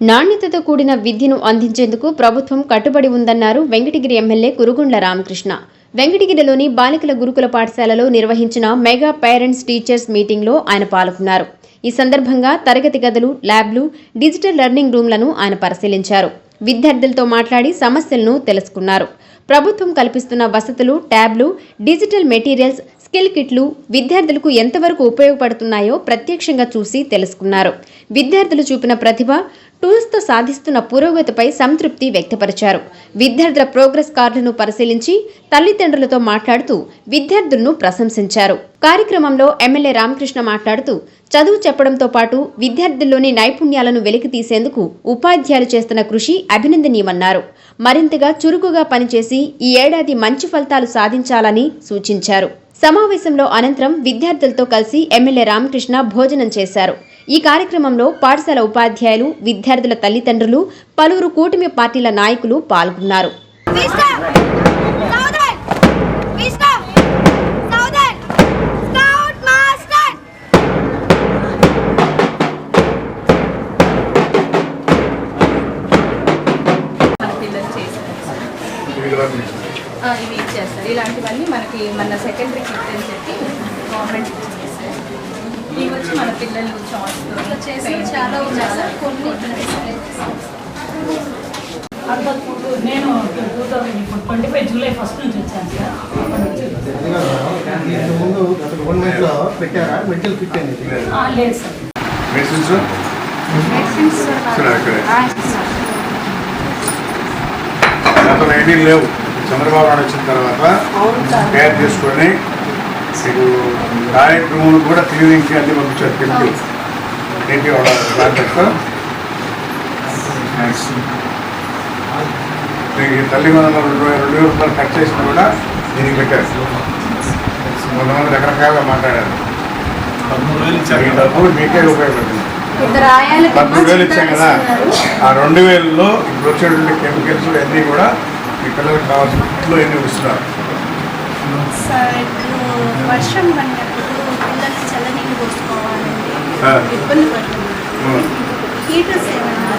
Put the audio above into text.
నాణ్యతతో కూడిన విద్యను అందించేందుకు ప్రభుత్వం కట్టుబడి ఉందన్నారు వెంకటగిరి ఎమ్మెల్యే కురుగుండ్ల రామకృష్ణ. వెంకటగిరిలోని బాలికల గురుకుల పాఠశాలలో నిర్వహించిన మెగా పేరెంట్స్ టీచర్స్ మీటింగ్లో ఆయన పాల్గొన్నారు. ఈ సందర్భంగా తరగతి గదులు ల్యాబ్లు డిజిటల్ లెర్నింగ్ రూమ్లను ఆయన పరిశీలించారు. విద్యార్థులతో మాట్లాడి సమస్యలను తెలుసుకున్నారు. ప్రభుత్వం కల్పిస్తున్న వసతులు ట్యాబ్లు డిజిటల్ మెటీరియల్స్ స్కిల్ కిట్లు విద్యార్థులకు ఎంతవరకు ఉపయోగపడుతున్నాయో ప్రత్యక్షంగా చూసి తెలుసుకున్నారు. విద్యార్థులు చూపిన ప్రతిభ టూల్స్తో సాధిస్తున్న పురోగతిపై సంతృప్తి వ్యక్తపరిచారు. విద్యార్థుల ప్రోగ్రెస్ కార్డులను పరిశీలించి తల్లిదండ్రులతో మాట్లాడుతూ విద్యార్థులను ప్రశంసించారు. కార్యక్రమంలో ఎమ్మెల్యే రామకృష్ణ మాట్లాడుతూ చదువు చెప్పడంతో పాటు విద్యార్థుల్లోని నైపుణ్యాలను వెలికి తీసేందుకు ఉపాధ్యాయులు చేస్తున్న కృషి అభినందనీయమన్నారు. మరింతగా చురుకుగా పనిచేసి ఈ ఏడాది మంచి ఫలితాలు సాధించాలని సూచించారు. సమావేశంలో అనంతరం విద్యార్థులతో కలిసి ఎమ్మెల్యే రామకృష్ణ భోజనం చేశారు. ఈ కార్యక్రమంలో పాఠశాల ఉపాధ్యాయులు విద్యార్థుల తల్లిదండ్రులు పలువురు కూటమి పార్టీల నాయకులు పాల్గొన్నారు! ఇవి ఇచ్చేస్తారు. ఇలాంటివన్నీ మనకి మన సెకండరీ కిట్ అని చెప్పి గవర్నమెంట్ ఇచ్చింది సార్ ఇవి వచ్చి మన పిల్లలు చాట్స్ చేసి చాలా ఉన్నాయి. సార్ కొన్ని నేను టూ థౌసండ్ ఇప్పుడు ట్వంటీ ఫైవ్ జూలై ఫస్ట్ నుంచి వచ్చాను సార్. అప్పటి నుంచి ముందు గత గవర్నమెంట్లో పెట్టారా మెడికల్ కిట్ అనేది ఆ, లేదు సార్. మెడిసిన్స్ సార్ అక్కడే గతంలో ఏమీ లేవు. చంద్రబాబు నాయుడు వచ్చిన తర్వాత తయారు చేసుకొని మీకు కార్యక్రమం కూడా క్లీనింగ్కి అన్ని పంపించారు. కెమికల్ ఏంటి వాళ్ళ కాంటాక్ట్ మీకు ఈ తల్లి వందల రెండు వేల రెండు వేల రూపాయలు కట్ చేసినా కూడా దీనికి పెట్టారు. కొంతమంది రకరకాలుగా మాట్లాడారు. ఈ డబ్బు మీకే ఉపయోగపడుతుంది. పదమూడు వేలు ఇచ్చాం కదా. ఆ రెండు వేలలో ఇప్పుడు వచ్చేటువంటి కెమికల్స్ అన్నీ కూడా మీ పిల్లలకు కావాల్సిన ఇస్తున్నారు సార్ ఇప్పుడు వర్షం పడినప్పుడు పిల్లలకి చల్లనీళ్ళు పోసుకోవాలండి. ఇబ్బంది పడుతుంది. హీటర్స్ ఏమైనా